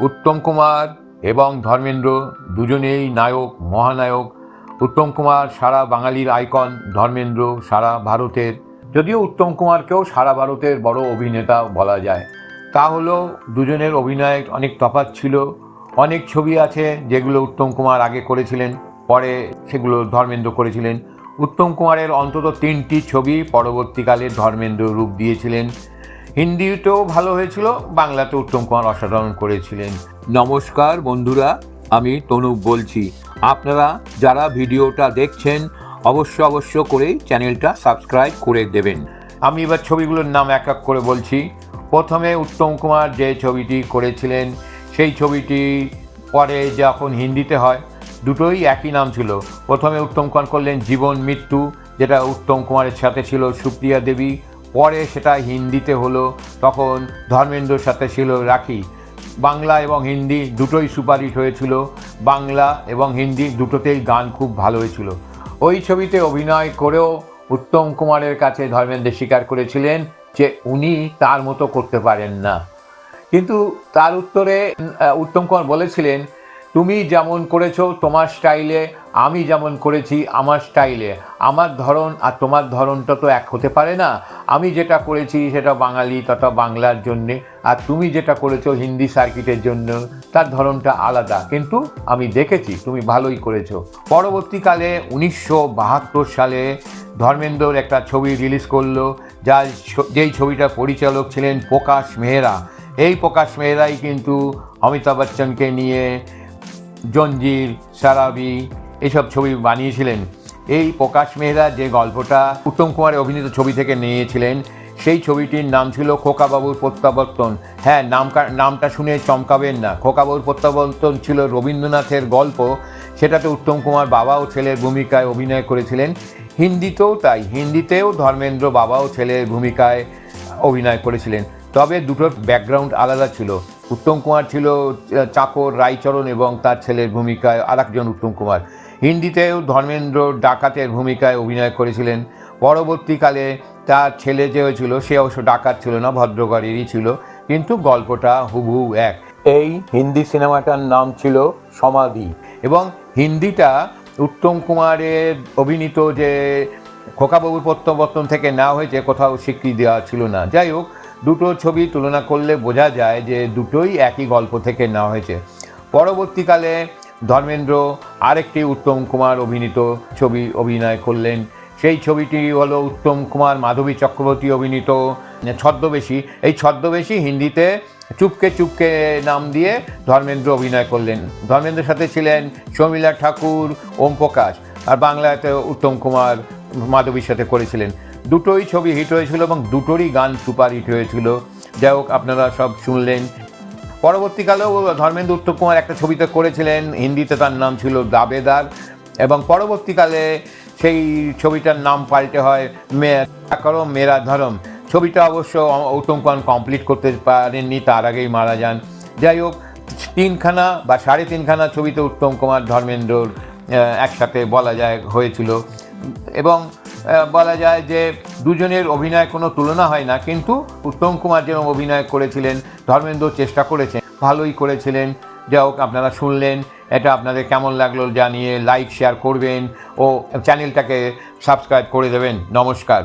উত্তম কুমার এবং ধর্মেন্দ্র দুজনেই নায়ক, মহানায়ক। উত্তম কুমার সারা বাঙালির আইকন, ধর্মেন্দ্র সারা ভারতের। যদিও উত্তম কুমারকেও সারা ভারতের বড় অভিনেতা বলা যায়। তা হলো দুজনের অভিনয় অনেক তফাৎ ছিল। অনেক ছবি আছে যেগুলো উত্তম কুমার আগে করেছিলেন, পরে সেগুলো ধর্মেন্দ্র করেছিলেন। উত্তম কুমারের অন্তত তিনটি ছবি পরবর্তীকালে ধর্মেন্দ্র রূপ দিয়েছিলেন। হিন্দিতেও ভালো হয়েছিল বাংলাতে উত্তম কুমার অসাধারণ করেছিলেন। নমস্কার বন্ধুরা, আমি তনুপ বলছি। আপনারা যারা ভিডিওটা দেখছেন, অবশ্য অবশ্য করেই চ্যানেলটা সাবস্ক্রাইব করে দেবেন। আমি এবার ছবিগুলোর নাম এক এক করে বলছি। প্রথমে উত্তম কুমার যে ছবিটি করেছিলেন, সেই ছবিটি পরে যখন হিন্দিতে হয়, দুটোই একই নাম ছিল। প্রথমে উত্তম কুমার করলেন জীবন মৃত্যু, যেটা উত্তম কুমারের সাথে ছিল সুপ্রিয়া দেবী পরে সেটা হিন্দিতে হলো, তখন ধর্মেন্দ্রর সাথে ছিল রাখি। বাংলা এবং হিন্দি দুটোই সুপারহিট হয়েছিল। বাংলা এবং হিন্দি দুটোতেই গান খুব ভালো হয়েছিল। ওই ছবিতে অভিনয় করেও উত্তম কুমারের কাছে ধর্মেন্দ্র স্বীকার করেছিলেন যে উনি তার মতো করতে পারেন না। কিন্তু তার উত্তরে উত্তম কুমার বলেছিলেন তুমি যেমন করেছ তোমার স্টাইলে, আমি যেমন করেছি আমার স্টাইলে। আমার ধরন আর তোমার ধরনটা তো এক হতে পারে না। আমি যেটা করেছি সেটা বাঙালি তথা বাংলার জন্যে, আর তুমি যেটা করেছ হিন্দি সার্কিটের জন্য, তার ধরনটা আলাদা। কিন্তু আমি দেখেছি, তুমি ভালোই করেছ। পরবর্তীকালে উনিশশো বাহাত্তর সালে ধর্মেন্দ্রর একটা ছবি রিলিজ করল যা যেই ছবিটা পরিচালক ছিলেন প্রকাশ মেহরা। এই প্রকাশ মেহরাই কিন্তু অমিতাভ বচ্চনকে নিয়ে জঞ্জির, সারাবি, এসব ছবি বানিয়েছিলেন। এই প্রকাশ মেহরা যে গল্পটা উত্তম কুমারের অভিনীত ছবি থেকে নিয়েছিলেন, সেই ছবিটির নাম ছিল খোকাবাবুর প্রত্যাবর্তন। হ্যাঁ নামকা নামটা শুনে চমকাবেন না। খোকাবাবুর প্রত্যাবর্তন ছিল রবীন্দ্রনাথের গল্প। সেটাতে উত্তম কুমার বাবা ও ছেলের ভূমিকায় অভিনয় করেছিলেন। হিন্দিতেও তাই, হিন্দিতেও ধর্মেন্দ্র বাবা ও ছেলের ভূমিকায় অভিনয় করেছিলেন। তবে দুটোর ব্যাকগ্রাউন্ড আলাদা ছিল। উত্তম কুমার ছিল চাকর, রায়চরণ এবং তার ছেলের ভূমিকায় আর একজন উত্তম কুমার। হিন্দিতেও ধর্মেন্দ্র ডাকাতের ভূমিকায় অভিনয় করেছিলেন। পরবর্তীকালে তার ছেলে যে হয়েছিল, সে অবশ্য ডাকাত ছিল না ভদ্রগড়েরই ছিল, কিন্তু গল্পটা হুবহু এক। এই হিন্দি সিনেমাটার নাম ছিল সমাধি এবং হিন্দিটা উত্তম কুমারের অভিনীত যে খোকাবাবুর প্রত্যাবর্তন থেকে নেওয়া হয়েছে, কোথাও স্বীকৃতি দেওয়া ছিল না। যাই হোক দুটো ছবি তুলনা করলে বোঝা যায় যে দুটোই একই গল্প থেকে নেওয়া হয়েছে। পরবর্তীকালে ধর্মেন্দ্র আরেকটি উত্তম কুমার অভিনীত ছবি অভিনয় করলেন। সেই ছবিটি হলো উত্তম কুমার মাধবী চক্রবর্তী অভিনীত ছদ্মবেশী। এই ছদ্মবেশী হিন্দিতে চুপকে চুপকে নাম দিয়ে ধর্মেন্দ্র অভিনয় করলেন। ধর্মেন্দ্রের সাথে ছিলেন শর্মিলা ঠাকুর ওম প্রকাশ আর বাংলাতে উত্তম কুমার মাধবীর সাথে করেছিলেন। দুটোই ছবি হিট হয়েছিল এবং দুটোরই গান সুপার হিট হয়েছিল। যাই হোক, আপনারা সব শুনলেন। পরবর্তীকালেও ধর্মেন্দ্র উত্তম কুমার একটা ছবিতে করেছিলেন, হিন্দিতে তার নাম ছিল দাবেদার। এবং পরবর্তীকালে সেই ছবিটার নাম পাল্টে হয়, মে করো মেরা ধরম। ছবিটা অবশ্য উত্তম কুমার কমপ্লিট করতে পারেননি, তার আগেই মারা যান। যাই হোক, তিনখানা বা সাড়ে তিনখানা ছবিতে উত্তম কুমার ধর্মেন্দ্রর একসাথে বলা যায়, হয়েছিল। এবং বলা যায় যে দুজনের অভিনয় কোনো তুলনা হয় না, কিন্তু উত্তম কুমার যেরকম অভিনয় করেছিলেন, ধর্মেন্দ্র চেষ্টা করেছেন, ভালোই করেছিলেন। যা হোক, আপনারা শুনলেন, এটা আপনাদের কেমন লাগল জানিয়ে লাইক শেয়ার করবেন ও চ্যানেলটাকে সাবস্ক্রাইব করে দেবেন। নমস্কার।